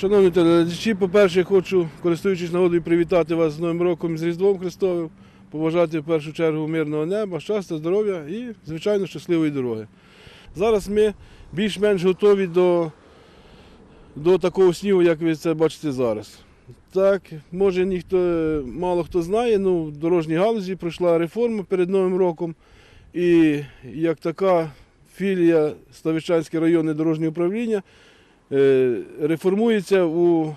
Шановні телеглядачі, по-перше, хочу, користуючись нагодою, привітати вас з Новим роком з Різдвом Христовим, побажати в першу чергу мирного неба, щастя, здоров'я і, звичайно, щасливої дороги. Зараз ми більш-менш готові до, до такого снігу, як ви це бачите зараз. Так, може ніхто мало хто знає, ну в дорожній галузі пройшла реформа перед Новим роком. І як така філія Ставищанське районне дорожнє управління реформується у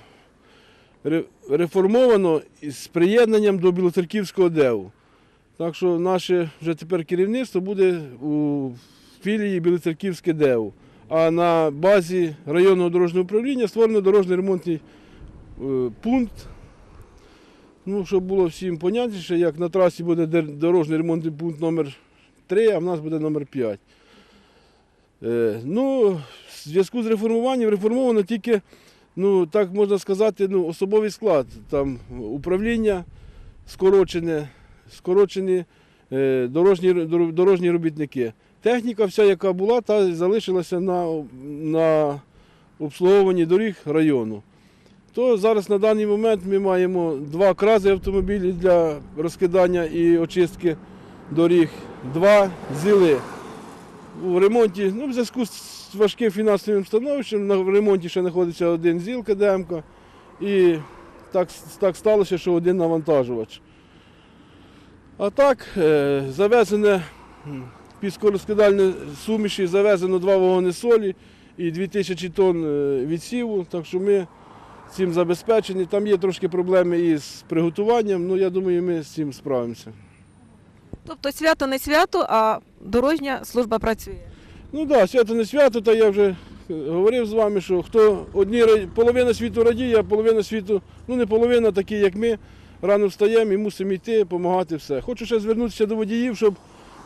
реформовано з приєднанням до Білоцерківського ДЕУ. Так що наше вже тепер керівництво буде у філії Білоцерківське ДЕУ. А на базі районного дорожнього управління створено дорожньо ремонтний е, пункт. Ну, щоб було всім понятніше, як на трасі буде дорожній ремонтний пункт номер 3, а в нас буде номер 5. Е, ну, в зв'язку з реформуванням реформовано тільки, ну, так можна сказати, ну, особовий склад. Там управління скорочене, скорочені е, дорожні, дорожні робітники. Техніка вся, яка була, та залишилася на, на обслуговуванні доріг району. То зараз на даний момент ми маємо два крази автомобілі для розкидання і очистки доріг, два зіли. У ремонті, ну, в зв'язку з важким фінансовим становищем, в ремонті ще знаходиться один ЗІЛ КДМК. І так, так сталося, що один навантажувач. А так, е, завезене піскорозкидальне суміші, завезено два вагони солі і 2000 тонн е, відсіву. Так що ми цим забезпечені. Там є трошки проблеми із приготуванням, але я думаю, ми з цим справимося. Тобто свято не свято, а дорожня служба працює. Ну так, да, свято не свято, та я вже е, говорив з вами, що хто одні половина світу радіє, а половина світу, ну не половина, такі як ми, рано встаємо і мусимо йти, допомагати все. Хочу ще звернутися до водіїв, щоб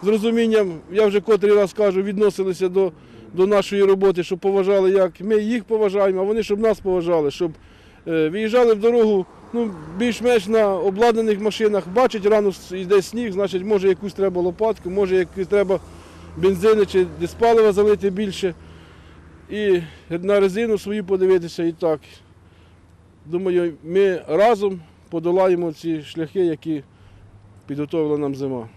з розумінням, я вже котрий раз кажу, відносилися до, до нашої роботи, щоб поважали, як ми їх поважаємо, а вони щоб нас поважали, щоб е, виїжджали в дорогу ну, більш-менш на обладнаних машинах, бачить, рано йде сніг, значить, може якусь треба лопатку, може якусь треба бензини чи десь палива залити більше. І на резину свою подивитися і так. Думаю, ми разом подолаємо ці шляхи, які підготовила нам зима.